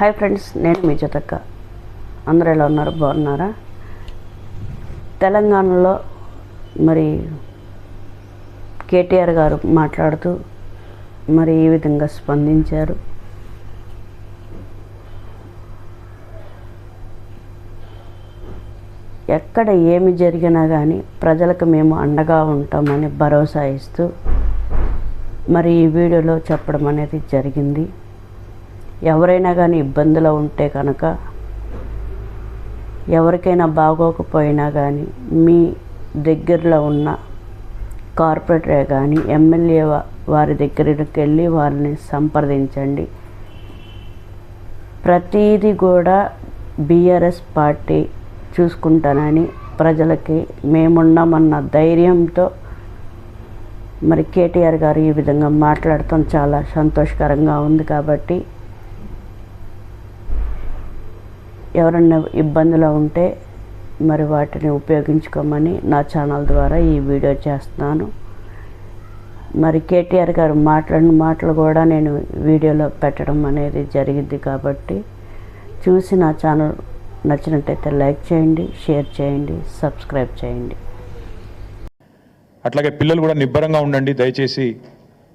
Hi friends నేను మీ జతక్క అందరూ ఎలా ఉన్నారు? బాగున్నారా? తెలంగాణలో మరి కేటీఆర్ గారు మాట్లాడుతూ మరి ఈ విధంగా స్పందించారు. ఎక్కడ ఏమి జరిగినా కానీ ప్రజలకు మేము అండగా ఉంటామని భరోసా ఇస్తూ మరి ఈ వీడియోలో చెప్పడం అనేది జరిగింది. ఎవరైనా కానీ ఇబ్బందులు ఉంటే కనుక ఎవరికైనా బాగోకపోయినా కానీ మీ దగ్గరలో ఉన్న కార్పొరేటరే కానీ ఎమ్మెల్యే వారి దగ్గరికి వెళ్ళి వారిని సంప్రదించండి. ప్రతీది కూడా బీఆర్ఎస్ పార్టీ చూసుకుంటానని ప్రజలకి మేమున్నామన్న ధైర్యంతో మరి కేటీఆర్ గారు ఈ విధంగా మాట్లాడటం చాలా సంతోషకరంగా ఉంది కాబట్టి ఎవరన్నా ఇబ్బందులు ఉంటే మరి వాటిని ఉపయోగించుకోమని నా ఛానల్ ద్వారా ఈ వీడియో చేస్తున్నాను. మరి కేటీఆర్ గారు మాట్లాడిన మాటలు కూడా నేను వీడియోలో పెట్టడం అనేది జరిగింది కాబట్టి చూసి నా ఛానల్ నచ్చినట్టయితే లైక్ చేయండి షేర్ చేయండి సబ్స్క్రైబ్ చేయండి. అట్లాగే పిల్లలు కూడా నిబ్బరంగా ఉండండి దయచేసి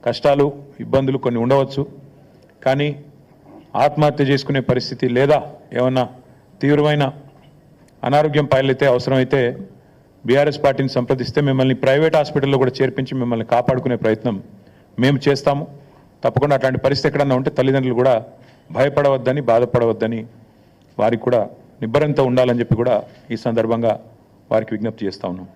కష్టాలు ఇబ్బందులు కొన్ని ఉండవచ్చు. కానీ ఆత్మహత్య చేసుకునే పరిస్థితి లేదా ఏమన్నా తీవ్రమైన అనారోగ్యం పాలైతే అవసరమైతే బీఆర్ఎస్ పార్టీని సంప్రదిస్తే మిమ్మల్ని ప్రైవేట్ హాస్పిటల్లో కూడా చేర్పించి మిమ్మల్ని కాపాడుకునే ప్రయత్నం మేము చేస్తాము. తప్పకుండా అట్లాంటి పరిస్థితి ఎక్కడన్నా ఉంటే తల్లిదండ్రులు కూడా భయపడవద్దని బాధపడవద్దని వారికి కూడా నిబ్బరంతో ఉండాలని చెప్పి కూడా ఈ సందర్భంగా వారికి విజ్ఞప్తి చేస్తా ఉన్నాం.